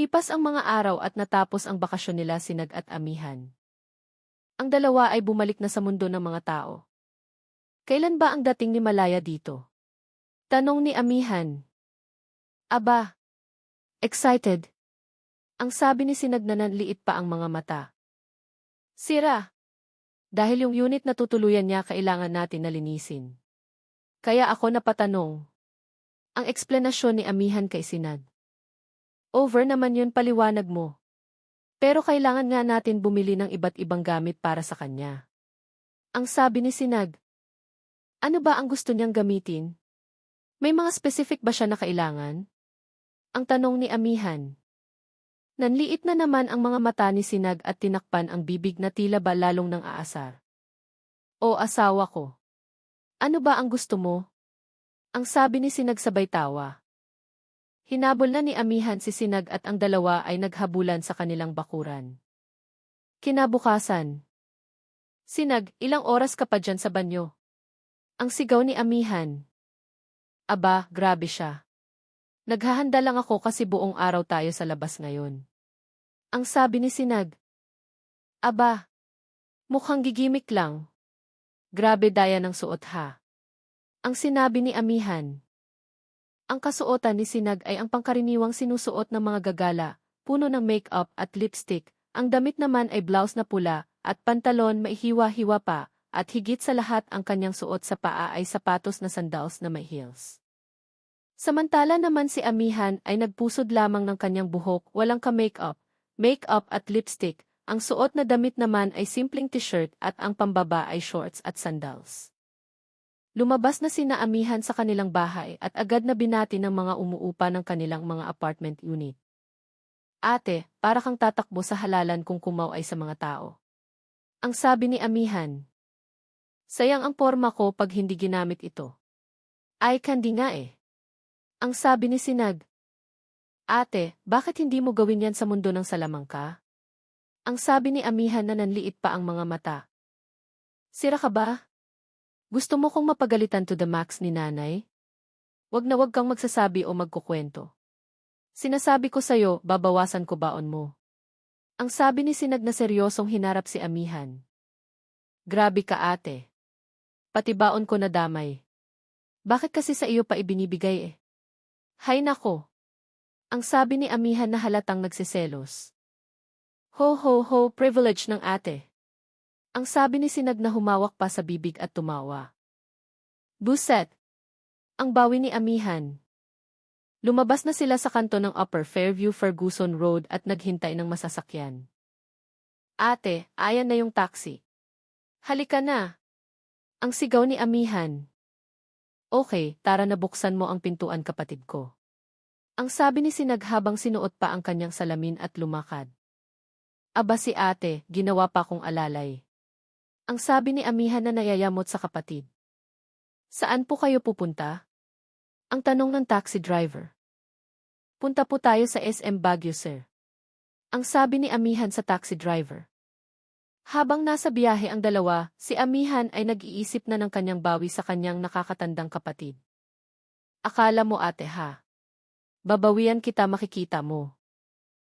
Lumipas ang mga araw at natapos ang bakasyon nila sinag at amihan. Ang dalawa ay bumalik na sa mundo ng mga tao. Kailan ba ang dating ni Malaya dito? Tanong ni amihan. Aba. Excited. Ang sabi ni sinag na nanliit pa ang mga mata. Sira. Dahil yung unit na tutuluyan niya kailangan natin na linisin. Kaya ako napatanong. Ang eksplanasyon ni amihan kay sinag. Over naman yun paliwanag mo. Pero kailangan nga natin bumili ng iba't ibang gamit para sa kanya. Ang sabi ni Sinag. Ano ba ang gusto niyang gamitin? May mga specific ba siya na kailangan? Ang tanong ni Amihan. Nanliit na naman ang mga mata ni Sinag at tinakpan ang bibig na tila ba lalong nang aasar. O asawa ko. Ano ba ang gusto mo? Ang sabi ni Sinag sabay tawa. Hinabol na ni Amihan si Sinag at ang dalawa ay naghabulan sa kanilang bakuran. Kinabukasan. Sinag, ilang oras ka pa dyan sa banyo? Ang sigaw ni Amihan. Aba, grabe siya. Naghahanda lang ako kasi buong araw tayo sa labas ngayon. Ang sabi ni Sinag. Aba, mukhang gigimik lang. Grabe daya ng suot ha. Ang sinabi ni Amihan. Ang kasuotan ni Sinag ay ang pangkaraniwang sinusuot ng mga gagala, puno ng makeup at lipstick, ang damit naman ay blouse na pula, at pantalon maihiwa-hiwa pa, at higit sa lahat ang kanyang suot sa paa ay sapatos na sandals na may heels. Samantala naman si Amihan ay nagpusod lamang ng kanyang buhok, walang ka-makeup, makeup at lipstick, ang suot na damit naman ay simpleng t-shirt at ang pambaba ay shorts at sandals. Lumabas na sina Amihan sa kanilang bahay at agad na binati ng mga umuupa ng kanilang mga apartment unit. Ate, para kang tatakbo sa halalan kung kumaw ay sa mga tao. Ang sabi ni Amihan. Sayang ang forma ko pag hindi ginamit ito. Ay kandi nga eh. Ang sabi ni Sinag. Ate, bakit hindi mo gawin yan sa mundo ng salamangka? Ang sabi ni Amihan na nanliit pa ang mga mata. Sira ka ba? Gusto mo kong mapagalitan to the max ni nanay? Wag na wag kang magsasabi o magkukwento. Sinasabi ko sa'yo, babawasan ko baon mo. Ang sabi ni Sinag na seryosong hinarap si Amihan. Grabe ka ate. Pati baon ko na damay. Bakit kasi sa iyo pa ibinibigay eh? Hay nako. Ang sabi ni Amihan na halatang nagsiselos. Ho ho ho, privilege ng ate. Ang sabi ni Sinag na humawak pa sa bibig at tumawa. Buset! Ang bawi ni Amihan. Lumabas na sila sa kanto ng Upper Fairview Ferguson Road at naghintay ng masasakyan. Ate, ayan na yung taxi. Halika na. Ang sigaw ni Amihan. Okay, tara na buksan mo ang pintuan kapatid ko. Ang sabi ni Sinag habang sinuot pa ang kanyang salamin at lumakad. Aba si ate, ginawa pa kong alalay. Ang sabi ni Amihan na nayayamot sa kapatid. Saan po kayo pupunta? Ang tanong ng taxi driver. Punta po tayo sa SM Baguio, sir. Ang sabi ni Amihan sa taxi driver. Habang nasa biyahe ang dalawa, si Amihan ay nag-iisip na ng kanyang bawi sa kanyang nakakatandang kapatid. Akala mo ate ha. Babawian kita makikita mo.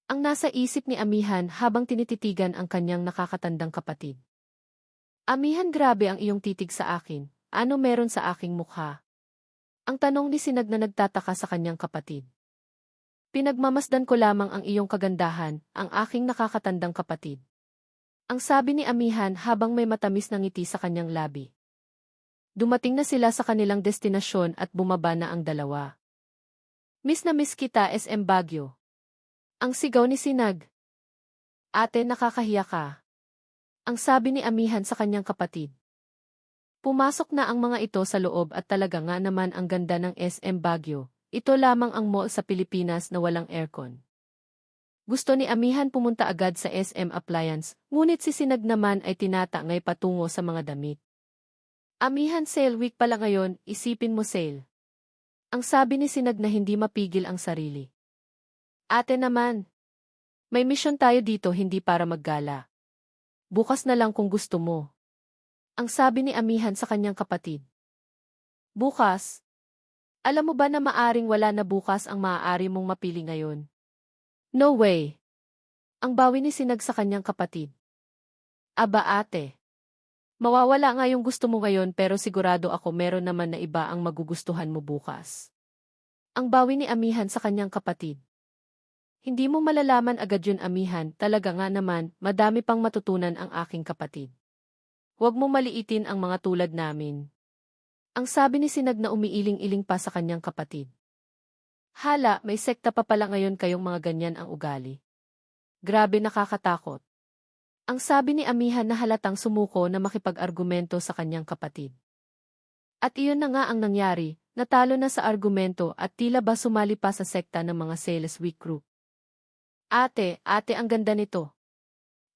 Ang nasa isip ni Amihan habang tinititigan ang kanyang nakakatandang kapatid. Amihan grabe ang iyong titig sa akin, ano meron sa aking mukha? Ang tanong ni Sinag na nagtataka sa kanyang kapatid. Pinagmamasdan ko lamang ang iyong kagandahan, ang aking nakakatandang kapatid. Ang sabi ni Amihan habang may matamis na ngiti sa kanyang labi. Dumating na sila sa kanilang destinasyon at bumaba na ang dalawa. Miss na miss kita SM Baguio. Ang sigaw ni Sinag. Ate nakakahiya ka. Ang sabi ni Amihan sa kanyang kapatid. Pumasok na ang mga ito sa loob at talaga nga naman ang ganda ng SM Baguio. Ito lamang ang mall sa Pilipinas na walang aircon. Gusto ni Amihan pumunta agad sa SM Appliance, ngunit si Sinag naman ay tinatangay patungo sa mga damit. Amihan sale week pala ngayon, isipin mo sale. Ang sabi ni Sinag na hindi mapigil ang sarili. Ate naman, may mission tayo dito hindi para maggala. Bukas na lang kung gusto mo. Ang sabi ni Amihan sa kanyang kapatid. Bukas? Alam mo ba na maaring wala na bukas ang maaari mong mapili ngayon? No way. Ang bawi ni Sinag sa kanyang kapatid. Aba ate. Mawawala nga yung gusto mo ngayon pero sigurado ako meron naman na iba ang magugustuhan mo bukas. Ang bawi ni Amihan sa kanyang kapatid. Hindi mo malalaman agad yun Amihan, talaga nga naman, madami pang matutunan ang aking kapatid. Huwag mo maliitin ang mga tulad namin. Ang sabi ni Sinag na umiiling-iling pa sa kanyang kapatid. Hala, may sekta pa pala ngayon kayong mga ganyan ang ugali. Grabe nakakatakot. Ang sabi ni Amihan na halatang sumuko na makipag-argumento sa kanyang kapatid. At iyon na nga ang nangyari, natalo na sa argumento at tila ba sumali pa sa sekta ng mga Sales Week Group. Ate, ate ang ganda nito.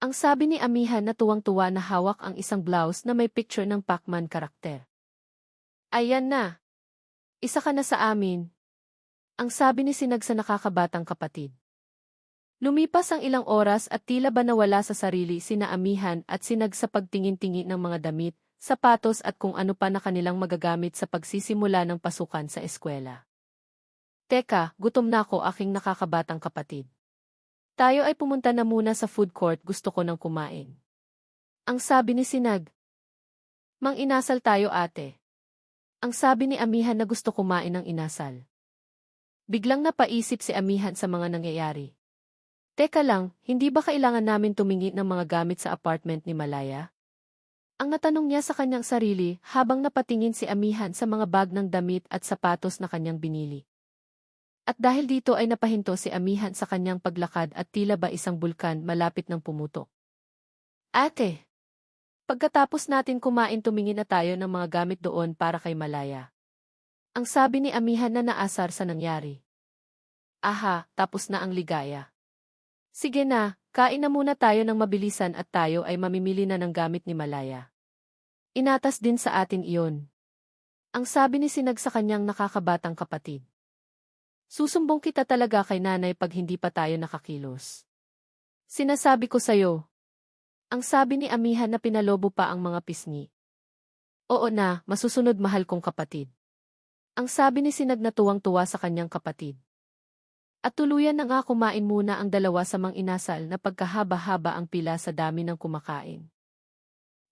Ang sabi ni Amihan na tuwang-tuwa na hawak ang isang blouse na may picture ng Pac-Man karakter. Ayan na. Isa ka na sa amin. Ang sabi ni Sinag sa nakakabatang kapatid. Lumipas ang ilang oras at tila ba nawala sa sarili sina Amihan at Sinag sa pagtingin-tingin ng mga damit, sapatos at kung ano pa na kanilang magagamit sa pagsisimula ng pasukan sa eskwela. Teka, gutom na ako aking nakakabatang kapatid. Tayo ay pumunta na muna sa food court gusto ko nang kumain. Ang sabi ni Sinag. Mang inasal tayo ate. Ang sabi ni Amihan na gusto kumain ng inasal. Biglang napaisip si Amihan sa mga nangyayari. Teka lang, hindi ba kailangan namin tumingin ng mga gamit sa apartment ni Malaya? Ang natanong niya sa kanyang sarili habang napatingin si Amihan sa mga bag ng damit at sapatos na kanyang binili. At dahil dito ay napahinto si Amihan sa kanyang paglakad at tila ba isang bulkan malapit ng pumutok. Ate! Pagkatapos natin kumain tumingin na tayo ng mga gamit doon para kay Malaya. Ang sabi ni Amihan na naasar sa nangyari. Aha, tapos na ang ligaya. Sige na, kain na muna tayo ng mabilisan at tayo ay mamimili na ng gamit ni Malaya. Inatas din sa atin iyon. Ang sabi ni Sinag sa kanyang nakakabatang kapatid. Susumbong kita talaga kay nanay pag hindi pa tayo nakakilos. Sinasabi ko sa'yo. Ang sabi ni Amihan na pinalobo pa ang mga pisngi. Oo na, masusunod mahal kong kapatid. Ang sabi ni Sinag na tuwang-tuwa sa kanyang kapatid. At tuluyan na nga kumain muna ang dalawa sa mang inasal na pagkahaba-haba ang pila sa dami ng kumakain.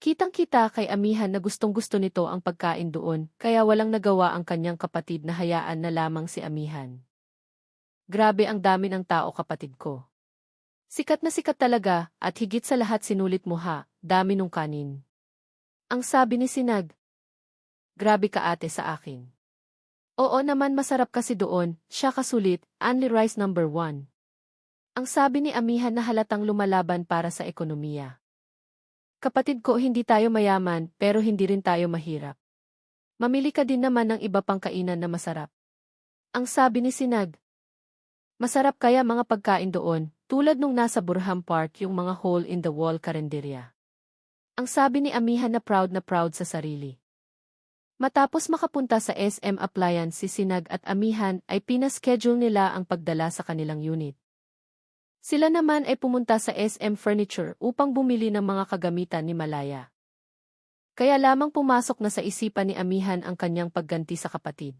Kitang-kita kay Amihan na gustong-gusto nito ang pagkain doon, kaya walang nagawa ang kanyang kapatid na hayaan na lamang si Amihan. Grabe ang dami ng tao kapatid ko. Sikat na sikat talaga, at higit sa lahat sinulit mo ha, dami nung kanin. Ang sabi ni Sinag. Grabe ka ate sa akin. Oo naman masarap kasi doon, siya kasulit, only rice number one. Ang sabi ni Amihan na halatang lumalaban para sa ekonomiya. Kapatid ko hindi tayo mayaman pero hindi rin tayo mahirap. Mamili ka din naman ng iba pang kainan na masarap. Ang sabi ni Sinag. Masarap kaya mga pagkain doon, tulad nung nasa Burham Park yung mga hole-in-the-wall karinderya. Ang sabi ni Amihan na proud na proud sa sarili. Matapos makapunta sa SM Appliance si Sinag at Amihan ay pinaschedule nila ang pagdala sa kanilang unit. Sila naman ay pumunta sa SM Furniture upang bumili ng mga kagamitan ni Malaya. Kaya lamang pumasok na sa isipan ni Amihan ang kanyang pagganti sa kapatid.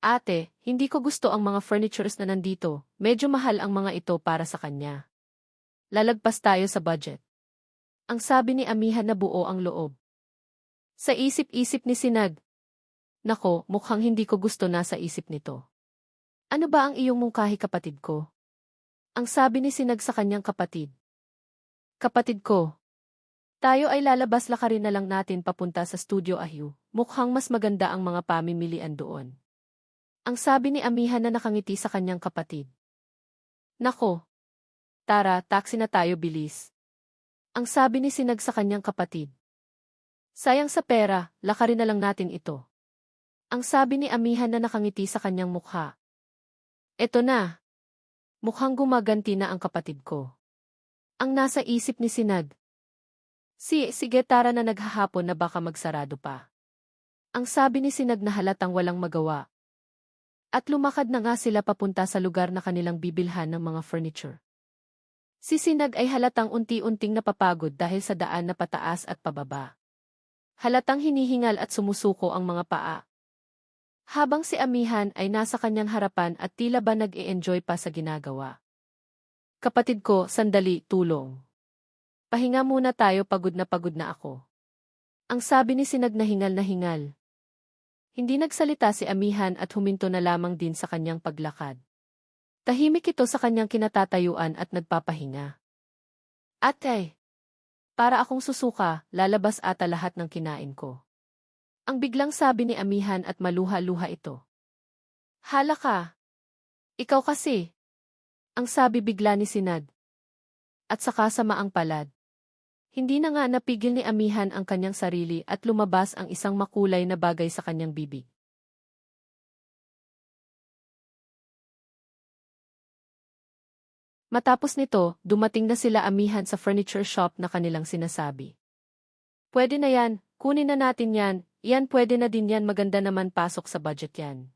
Ate, hindi ko gusto ang mga furnitures na nandito, medyo mahal ang mga ito para sa kanya. Lalagpas tayo sa budget. Ang sabi ni Amihan na buo ang loob. Sa isip-isip ni Sinag. Nako, mukhang hindi ko gusto na sa isip nito. Ano ba ang iyong mungkahi kapatid ko? Ang sabi ni Sinag sa kanyang kapatid. Kapatid ko. Tayo ay lalabas lakarin na lang natin papunta sa Studio Ahyu. Mukhang mas maganda ang mga pamimilian doon. Ang sabi ni Amihan na nakangiti sa kanyang kapatid. Nako. Tara, taxi na tayo bilis. Ang sabi ni Sinag sa kanyang kapatid. Sayang sa pera, lakarin na lang natin ito. Ang sabi ni Amihan na nakangiti sa kanyang mukha. Eto na. Mukhang gumaganti na ang kapatid ko. Ang nasa isip ni Sinag. Si, sige tara na naghahapon na baka magsarado pa. Ang sabi ni Sinag na halatang walang magawa. At lumakad na nga sila papunta sa lugar na kanilang bibilhan ng mga furniture. Si Sinag ay halatang unti-unting napapagod dahil sa daan na pataas at pababa. Halatang hinihingal at sumusuko ang mga paa. Habang si Amihan ay nasa kanyang harapan at tila ba nag-e-enjoy pa sa ginagawa. Kapatid ko, sandali, tulong. Pahinga muna tayo pagod na pagod na ako. Ang sabi ni Sinag na hingal na hingal. Hindi nagsalita si Amihan at huminto na lamang din sa kanyang paglakad. Tahimik ito sa kanyang kinatatayuan at nagpapahinga. Ate! Para akong susuka, lalabas ata lahat ng kinain ko. Ang biglang sabi ni Amihan at maluha-luha ito. Hala ka! Ikaw kasi! Ang sabi bigla ni Sinad. At saka sa maang palad. Hindi na nga napigil ni Amihan ang kanyang sarili at lumabas ang isang makulay na bagay sa kanyang bibig. Matapos nito, dumating na sila Amihan sa furniture shop na kanilang sinasabi. Pwede na yan, kunin na natin yan, yan pwede na din yan maganda naman pasok sa budget yan.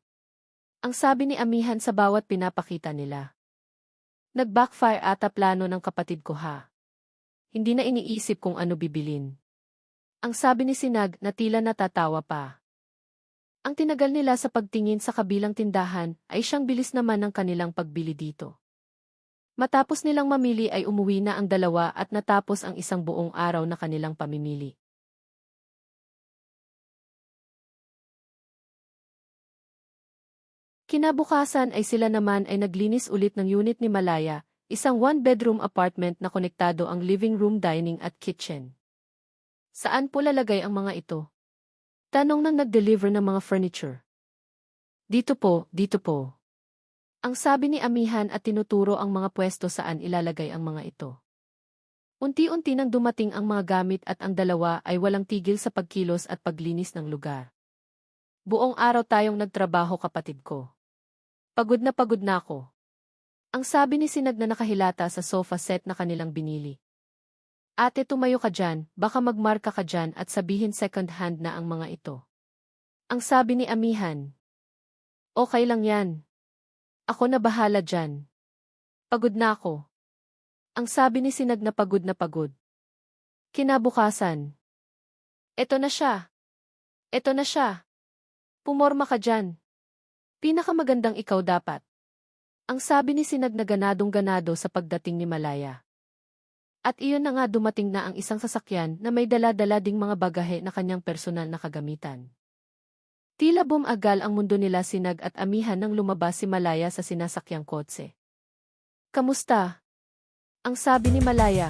Ang sabi ni Amihan sa bawat pinapakita nila. Nag-backfire ata plano ng kapatid ko ha. Hindi na iniisip kung ano bibilin. Ang sabi ni Sinag na tila natatawa pa. Ang tinagal nila sa pagtingin sa kabilang tindahan ay siyang bilis naman ng kanilang pagbili dito. Matapos nilang mamili ay umuwi na ang dalawa at natapos ang isang buong araw na kanilang pamimili. Kinabukasan ay sila naman ay naglinis ulit ng unit ni Malaya, isang one-bedroom apartment na konektado ang living room, dining at kitchen. Saan po lalagay ang mga ito? Tanong ng nag-deliver ng mga furniture. Dito po, dito po. Ang sabi ni Amihan at tinuturo ang mga pwesto saan ilalagay ang mga ito. Unti-unti nang dumating ang mga gamit at ang dalawa ay walang tigil sa pagkilos at paglinis ng lugar. Buong araw tayong nagtrabaho kapatid ko. Pagod na pagod na ako. Ang sabi ni Sinag na nakahilata sa sofa set na kanilang binili. Ate tumayo ka dyan, baka magmarka ka dyan at sabihin second hand na ang mga ito. Ang sabi ni Amihan. Okay lang yan. Ako na bahala dyan. Pagod na ako. Ang sabi ni Sinag na pagod na pagod. Kinabukasan. Eto na siya. Eto na siya. Pumorma ka dyan. Pinakamagandang ikaw dapat. Ang sabi ni Sinag na ganadong-ganado sa pagdating ni Malaya. At iyon na nga dumating na ang isang sasakyan na may dala-dala ding mga bagahe na kanyang personal na kagamitan. Tila bumagal ang mundo nila Sinag at amihan nang lumabas si Malaya sa sinasakyang kotse. Kamusta? Ang sabi ni Malaya,